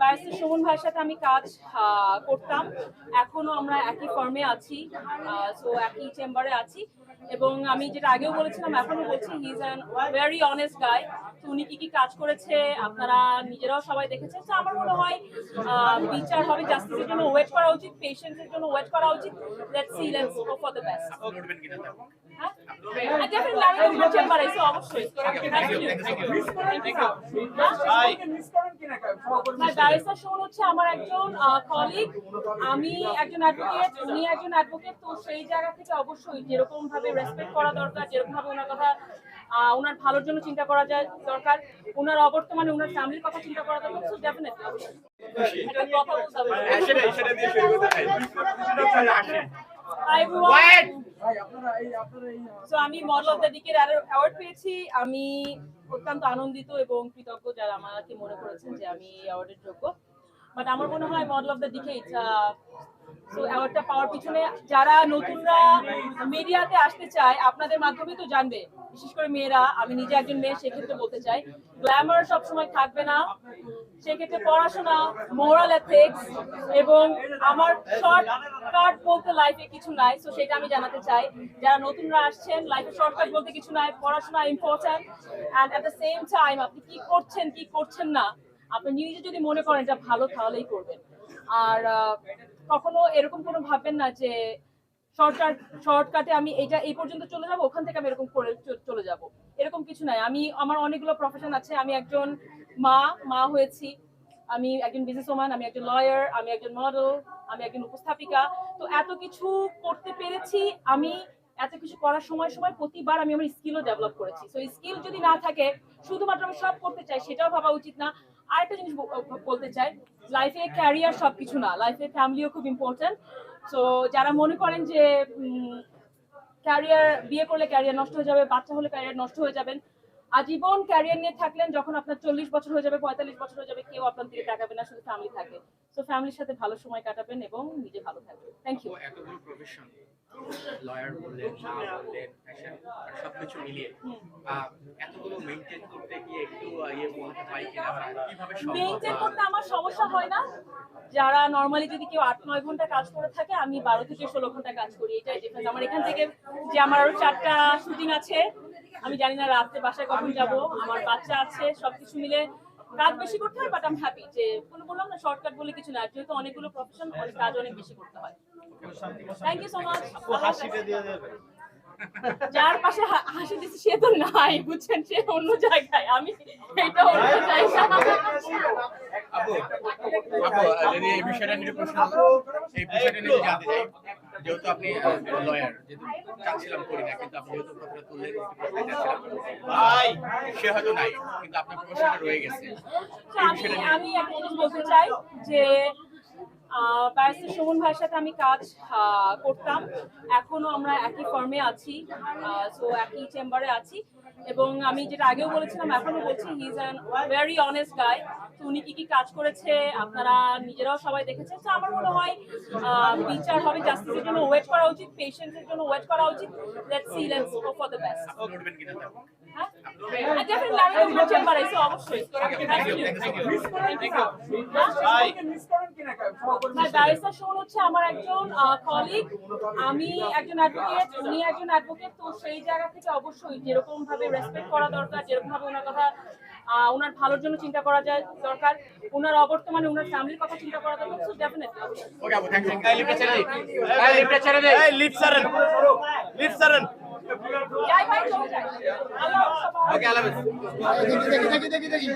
Barrister Suman ভাইয়ের সাথে আমি কাজ করতাম এখনও আমরা একই ফর্মে আছি সো একই চেম্বারে আছি এবং আমি যেটা আগেও বলেছিলাম এখনও বলছি he is an very honest guy তো উনি কি কি কাজ করেছে আপনারা নিজেরাও সবাই দেখেছেন তো আমার মনে হয় বিচার হবে জাস্টিসের জন্য ওয়েট করা উচিত পেশেন্টের জন্য ওয়েট করা উচিত let's see let's hope for the best? হ্যাঁ আমার একজন কলিগ আমি একজন অ্যাডভোকেট উনি একজন অ্যাডভোকেট তো সেই জায়গা থেকে অবশ্যই যেরকম ভাবে রেসপেক্ট করা দরকার যেরকম ভাবে ওনার কথা ওনার ভালোর জন্য চিন্তা করা যায় দরকার ওনার অবর্তমানে ওনার ফ্যামিলির কথা চিন্তা করা দরকার সো ডেফিনেটলি একটা কথা সো আমি model of the decade award পেয়েছি। আমি অত্যন্ত আনন্দিত এবং কৃতজ্ঞ যারা আমাকে মনে করেছেন যে আমি এই অ্যাওয়ার্ডের যোগ্য। বাট আমার মনে হয় model of the decade so অ্যাওয়ার্ডটা পাওয়ার পিছনে যারা নতুনরা মিডিয়াতে আসতে চায়, আপনাদের মাধ্যমে তো জানবে। বিশেষ করে মেয়েরা, আমি নিজে একজন মেয়ে, সেক্ষেত্রে বলতে চাই গ্ল্যামার সবসময় থাকবে না। সেক্ষেত্রে পড়াশোনা মোরাল এথিক্স এবং আমার শর্টকাট বলতে লাইফে কিছু নাই সো সেটা আমি জানাতে চাই। যারা নতুনরা আসছেন লাইফে শর্টকাট বলতে কিছু নাই, পড়াশোনা important and at the same time আপনি কি করছেন কি করছেন না, আপনি নিজে যদি মনে করেন এটা ভালো তাহলেই করবেন। আর কখনো এরকম কোনো ভাববেন না যে শর্টকাট শর্টকাটে আমি এটা এই পর্যন্ত চলে যাব, ওখান থেকে আমি এরকম করে চলে যাব। এরকম কিছু নাই। আমি, আমার অনেকগুলো প্রফেশন আছে। আমি একজন মা মা হয়েছি। আমি একজন বিজনেস ওম্যান আমি একজন লয়ার আমি একজন মডেল আমি একজন উপস্থাপিকা। তো এত কিছু করতে পেরেছি আমি, এত কিছু করার সময় সময় প্রতিবার আমি আমার স্কিলও ডেভেলপ করেছি। তো স্কিল যদি না থাকে, শুধুমাত্র আমি সব করতে চাই সেটাও ভাবা উচিত না। আরেকটা জিনিস বলতে চাই লাইফে ক্যারিয়ার সব কিছু না লাইফে ফ্যামিলিও খুব ইম্পর্টেন্ট তো যারা মনে করেন যে ক্যারিয়ার বিয়ে করলে ক্যারিয়ার নষ্ট হয়ে যাবে, বাচ্চা হলে ক্যারিয়ার নষ্ট হয়ে যাবেন আজীবন ক্যারিয়ার নিয়ে থাকলেন যখন আপনার চল্লিশ বছর হয়ে যাবে পঁয়তাল্লিশ বছর হয়ে যাবে কেউ আপনার দিকে তাকাবে না শুধু ফ্যামিলি থাকে। তো ফ্যামিলির সাথে ভালো সময় কাটাবেন এবং নিজে ভালো থাকবেন। থ্যাংক ইউ এতগুলো প্রফেশন লয়ার বললেন মা বললেন ফ্যাশন সবকিছু মিলিয়ে। এতগুলো মেনটেন করতে গিয়ে একটু ইয়ে বলতে হয় কিনা? কীভাবে সম্ভব? করতে আমার সমস্যা হয় না। যারা নর্মালি যদি কেউ আট নয় ঘণ্টা কাজ করে থাকে আমি বারো থেকে ষোলো ঘণ্টা কাজ করি। এটাই ডিফারেন্স আমার এখান থেকে যে আমার আরও চারটা শুটিং আছে আমি জানি না রাত্রে বাসায় কখন যাব আমার বাচ্চা আছে সবকিছু মিলে কাজ বেশি করতে হয় বাট আমি হ্যাপি যে কোনো বললাম না শর্টকাট বলে কিছু না যেহেতু অনেকগুলো প্রফেশন অনেক কাজ অনেক বেশি করতে হয় থ্যাংক ইউ সো মাচ যার পাশে হাসি দিচ্ছে সে তো নাই বুঝছেন সে অন্য জায়গায় আমি এটা অন্য জায়গায় আপু আপু এই বিষয়টা নিয়ে প্রশ্ন এই বিষয়টা নিয়ে জানতে চাই যেহেতু আপনি লয়ার চাচ্ছিলাম করি না কিন্তু আপনি যেহেতু কথাটা তুললেন। ভাই সে হয়তো নাই কিন্তু আপনার প্রশ্নটা রয়ে গেছে। আমি আমি একটা জিনিস বলতে চাই যে ব্যারিস্টার সুমন ভাইয়ের সাথে আমি কাজ করতাম। এখনও আমরা একই ফার্মে আছি সো একই চেম্বারে আছি। এবং আমি যেটা আগেও বলেছিলাম এখনও বলছি he is an very honest guy উনি কি কি কাজ করেছে আপনারা নিজেরাও সবাই দেখেছেন। তো আমার মনে হয় বিচার হবে জাস্টিসের জন্য ওয়েট করা উচিত পেশেন্টের জন্য ওয়েট করা উচিত। Let's see let's hope for the best আমার একজন কলিগ আমি একজন অ্যাডভোকেট উনি একজন অ্যাডভোকেট তো সেই জায়গা থেকে অবশ্যই যেরকম ভাবে রেসপেক্ট করা দরকার যেরকম ভাবে ওনার কথা ওনার ভালোর জন্য চিন্তা করা যায় দরকার। ওনার অবর্তমানে ওনার ফ্যামিলির কথা চিন্তা করা দরকার সো ডেফিনেটলি ওকে দেখি দেখি দেখি দেখি।